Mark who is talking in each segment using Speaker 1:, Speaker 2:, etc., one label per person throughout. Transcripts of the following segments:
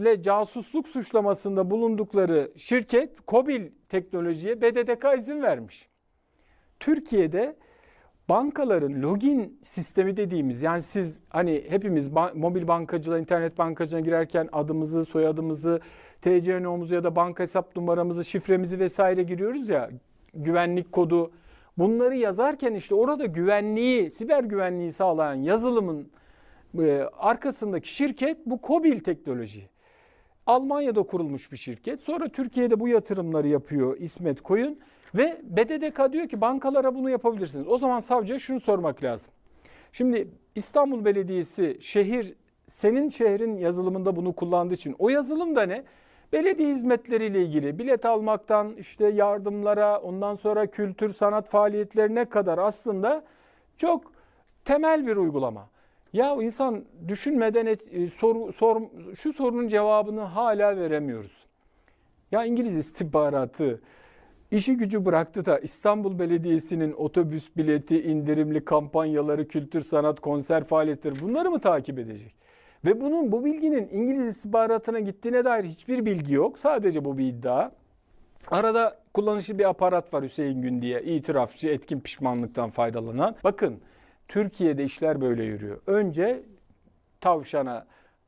Speaker 1: ile casusluk suçlamasında bulundukları şirket Kobil Teknoloji'ye BDDK izin vermiş. Türkiye'de bankaların login sistemi dediğimiz yani siz hani hepimiz ba- mobil bankacılığa, internet bankacılığına girerken adımızı, soyadımızı, TCNO'muzu ya da banka hesap numaramızı, şifremizi vesaire giriyoruz ya güvenlik kodu. Bunları yazarken işte orada güvenliği, siber güvenliği sağlayan yazılımın e, arkasındaki şirket bu Kobil Teknoloji. Almanya'da kurulmuş bir şirket. Sonra Türkiye'de bu yatırımları yapıyor İsmet Koyun. Ve BDDK diyor ki bankalara bunu yapabilirsiniz. O zaman savcıya şunu sormak lazım. Şimdi İstanbul Belediyesi şehir senin şehrin yazılımında bunu kullandığı için o yazılım da ne? Belediye hizmetleriyle ilgili bilet almaktan işte yardımlara ondan sonra kültür sanat faaliyetlerine kadar aslında çok temel bir uygulama. Ya insan düşünmeden et, e, soru, sor, şu sorunun cevabını hala veremiyoruz. Ya İngiliz istihbaratı işi gücü bıraktı da İstanbul Belediyesi'nin otobüs bileti, indirimli kampanyaları, kültür, sanat, konser faaliyetleri bunları mı takip edecek? Ve bunun bu bilginin İngiliz istihbaratına gittiğine dair hiçbir bilgi yok. Sadece bu bir iddia. Arada kullanışlı bir aparat var Hüseyin Gün diye itirafçı, etkin pişmanlıktan faydalanan. Bakın Türkiye'de işler böyle yürüyor. Önce tavşana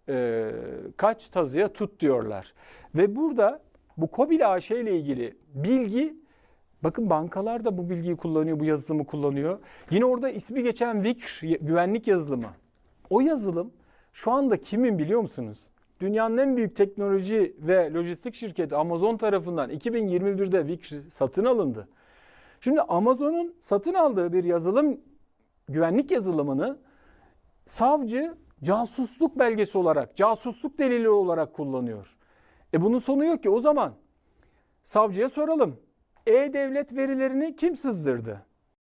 Speaker 1: e, kaç tazıya tut diyorlar. Ve burada bu Kobil AŞ ile ilgili bilgi bakın bankalar da bu bilgiyi kullanıyor, bu yazılımı kullanıyor. Yine orada ismi geçen Vikr güvenlik yazılımı. O yazılım şu anda kimin biliyor musunuz? Dünyanın en büyük teknoloji ve lojistik şirketi Amazon tarafından 2021'de Vikr satın alındı. Şimdi Amazon'un satın aldığı bir yazılım güvenlik yazılımını savcı casusluk belgesi olarak, casusluk delili olarak kullanıyor. E bunun sonu yok ki o zaman savcıya soralım. E-Devlet verilerini kim sızdırdı?